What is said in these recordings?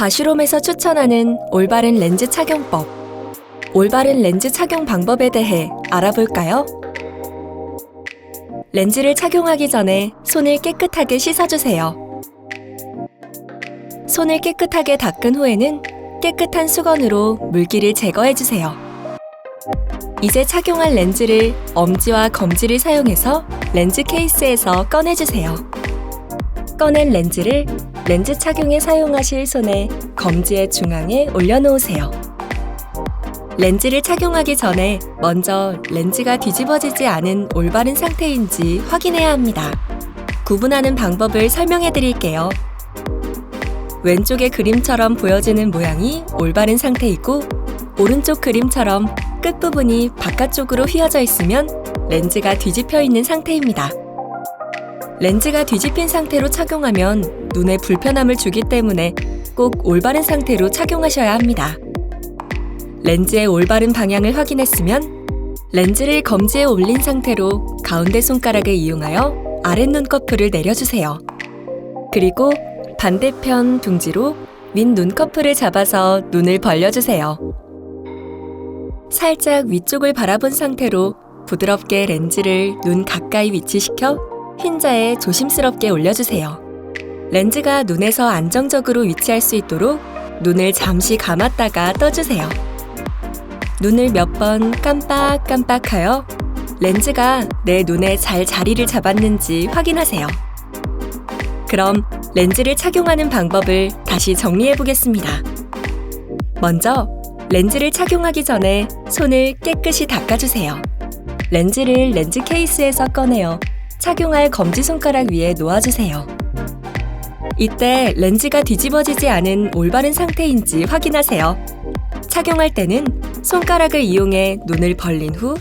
바슈롬에서 추천하는 올바른 렌즈 착용법. 올바른 렌즈 착용 방법에 대해 알아볼까요? 렌즈를 착용하기 전에 손을 깨끗하게 씻어주세요. 손을 깨끗하게 닦은 후에는 깨끗한 수건으로 물기를 제거해주세요. 이제 착용할 렌즈를 엄지와 검지를 사용해서 렌즈 케이스에서 꺼내주세요. 꺼낸 렌즈를 렌즈 착용에 사용하실 손의 검지의 중앙에 올려놓으세요. 렌즈를 착용하기 전에 먼저 렌즈가 뒤집어지지 않은 올바른 상태인지 확인해야 합니다. 구분하는 방법을 설명해 드릴게요. 왼쪽의 그림처럼 보여지는 모양이 올바른 상태이고, 오른쪽 그림처럼 끝부분이 바깥쪽으로 휘어져 있으면 렌즈가 뒤집혀 있는 상태입니다. 렌즈가 뒤집힌 상태로 착용하면 눈에 불편함을 주기 때문에 꼭 올바른 상태로 착용하셔야 합니다. 렌즈의 올바른 방향을 확인했으면 렌즈를 검지에 올린 상태로 가운데 손가락을 이용하여 아랫 눈꺼풀을 내려주세요. 그리고 반대편 둥지로 윗 눈꺼풀을 잡아서 눈을 벌려주세요. 살짝 위쪽을 바라본 상태로 부드럽게 렌즈를 눈 가까이 위치시켜 흰자에 조심스럽게 올려주세요. 렌즈가 눈에서 안정적으로 위치할 수 있도록 눈을 잠시 감았다가 떠주세요. 눈을 몇 번 깜빡깜빡하여 렌즈가 내 눈에 잘 자리를 잡았는지 확인하세요. 그럼 렌즈를 착용하는 방법을 다시 정리해 보겠습니다. 먼저 렌즈를 착용하기 전에 손을 깨끗이 닦아주세요. 렌즈를 렌즈 케이스에서 꺼내어 착용할 검지손가락 위에 놓아주세요. 이때 렌즈가 뒤집어지지 않은 올바른 상태인지 확인하세요. 착용할 때는 손가락을 이용해 눈을 벌린 후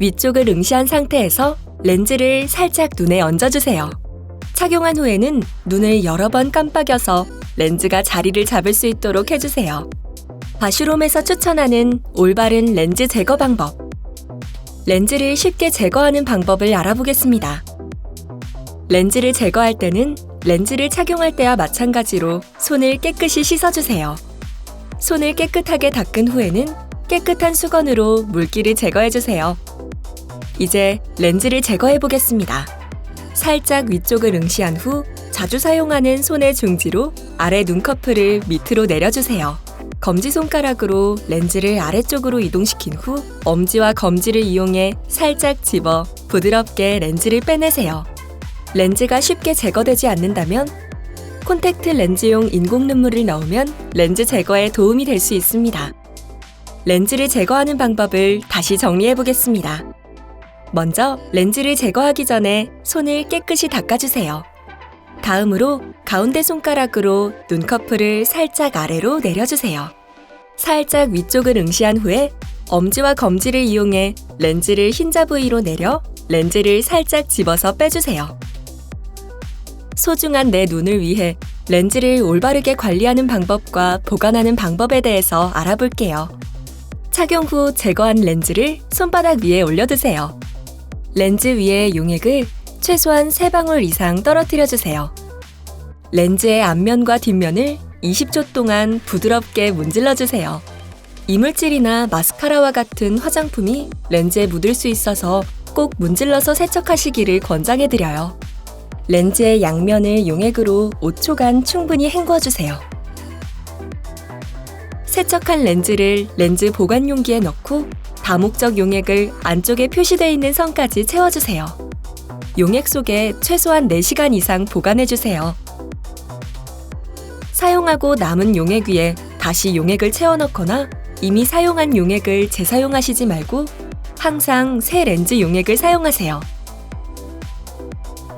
위쪽을 응시한 상태에서 렌즈를 살짝 눈에 얹어주세요. 착용한 후에는 눈을 여러 번 깜빡여서 렌즈가 자리를 잡을 수 있도록 해주세요. 바슈롬에서 추천하는 올바른 렌즈 제거 방법. 렌즈를 쉽게 제거하는 방법을 알아보겠습니다. 렌즈를 제거할 때는 렌즈를 착용할 때와 마찬가지로 손을 깨끗이 씻어주세요. 손을 깨끗하게 닦은 후에는 깨끗한 수건으로 물기를 제거해주세요. 이제 렌즈를 제거해 보겠습니다. 살짝 위쪽을 응시한 후 자주 사용하는 손의 중지로 아래 눈꺼풀을 밑으로 내려주세요. 검지손가락으로 렌즈를 아래쪽으로 이동시킨 후 엄지와 검지를 이용해 살짝 집어 부드럽게 렌즈를 빼내세요. 렌즈가 쉽게 제거되지 않는다면 콘택트 렌즈용 인공 눈물을 넣으면 렌즈 제거에 도움이 될 수 있습니다. 렌즈를 제거하는 방법을 다시 정리해 보겠습니다. 먼저 렌즈를 제거하기 전에 손을 깨끗이 닦아주세요. 다음으로 가운데 손가락으로 눈꺼풀을 살짝 아래로 내려주세요. 살짝 위쪽을 응시한 후에 엄지와 검지를 이용해 렌즈를 흰자 부위로 내려 렌즈를 살짝 집어서 빼주세요. 소중한 내 눈을 위해 렌즈를 올바르게 관리하는 방법과 보관하는 방법에 대해서 알아볼게요. 착용 후 제거한 렌즈를 손바닥 위에 올려두세요. 렌즈 위에 용액을 최소한 3방울 이상 떨어뜨려 주세요. 렌즈의 앞면과 뒷면을 20초 동안 부드럽게 문질러 주세요. 이물질이나 마스카라와 같은 화장품이 렌즈에 묻을 수 있어서 꼭 문질러서 세척하시기를 권장해 드려요. 렌즈의 양면을 용액으로 5초간 충분히 헹궈 주세요. 세척한 렌즈를 렌즈 보관 용기에 넣고 다목적 용액을 안쪽에 표시되어 있는 선까지 채워주세요. 용액 속에 최소한 4시간 이상 보관해주세요. 사용하고 남은 용액 위에 다시 용액을 채워 넣거나 이미 사용한 용액을 재사용하시지 말고 항상 새 렌즈 용액을 사용하세요.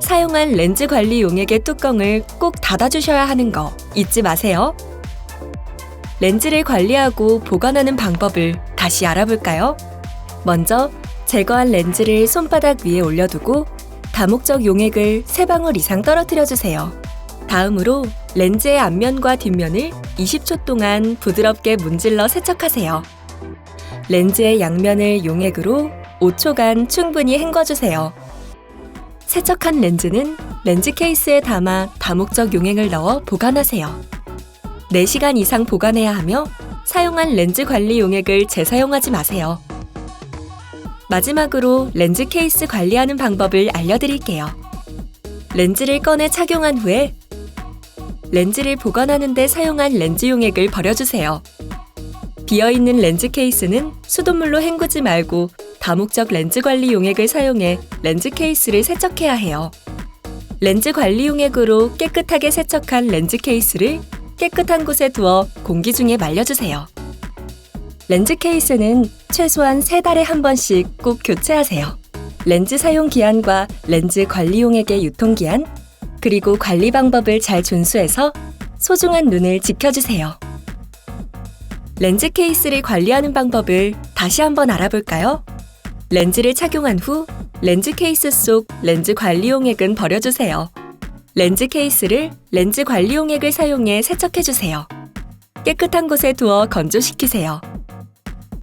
사용한 렌즈 관리 용액의 뚜껑을 꼭 닫아주셔야 하는 거 잊지 마세요. 렌즈를 관리하고 보관하는 방법을 다시 알아볼까요? 먼저 제거한 렌즈를 손바닥 위에 올려두고 다목적 용액을 3방울 이상 떨어뜨려 주세요. 다음으로 렌즈의 앞면과 뒷면을 20초 동안 부드럽게 문질러 세척하세요. 렌즈의 양면을 용액으로 5초간 충분히 헹궈주세요. 세척한 렌즈는 렌즈 케이스에 담아 다목적 용액을 넣어 보관하세요. 4시간 이상 보관해야 하며 사용한 렌즈 관리 용액을 재사용하지 마세요. 마지막으로 렌즈 케이스 관리하는 방법을 알려드릴게요. 렌즈를 꺼내 착용한 후에 렌즈를 보관하는 데 사용한 렌즈 용액을 버려주세요. 비어있는 렌즈 케이스는 수돗물로 헹구지 말고 다목적 렌즈 관리 용액을 사용해 렌즈 케이스를 세척해야 해요. 렌즈 관리 용액으로 깨끗하게 세척한 렌즈 케이스를 깨끗한 곳에 두어 공기 중에 말려주세요. 렌즈 케이스는 최소한 3달에 한 번씩 꼭 교체하세요. 렌즈 사용 기한과 렌즈 관리 용액의 유통 기한, 그리고 관리 방법을 잘 준수해서 소중한 눈을 지켜주세요. 렌즈 케이스를 관리하는 방법을 다시 한번 알아볼까요? 렌즈를 착용한 후 렌즈 케이스 속 렌즈 관리 용 액은 버려주세요. 렌즈 케이스를 렌즈 관리 용 액을 사용해 세척해주세요. 깨끗한 곳에 두어 건조시키세요.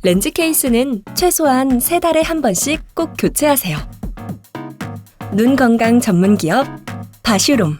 렌즈 케이스는 최소한 3달에 한 번씩 꼭 교체하세요. 눈 건강 전문 기업 바슈롬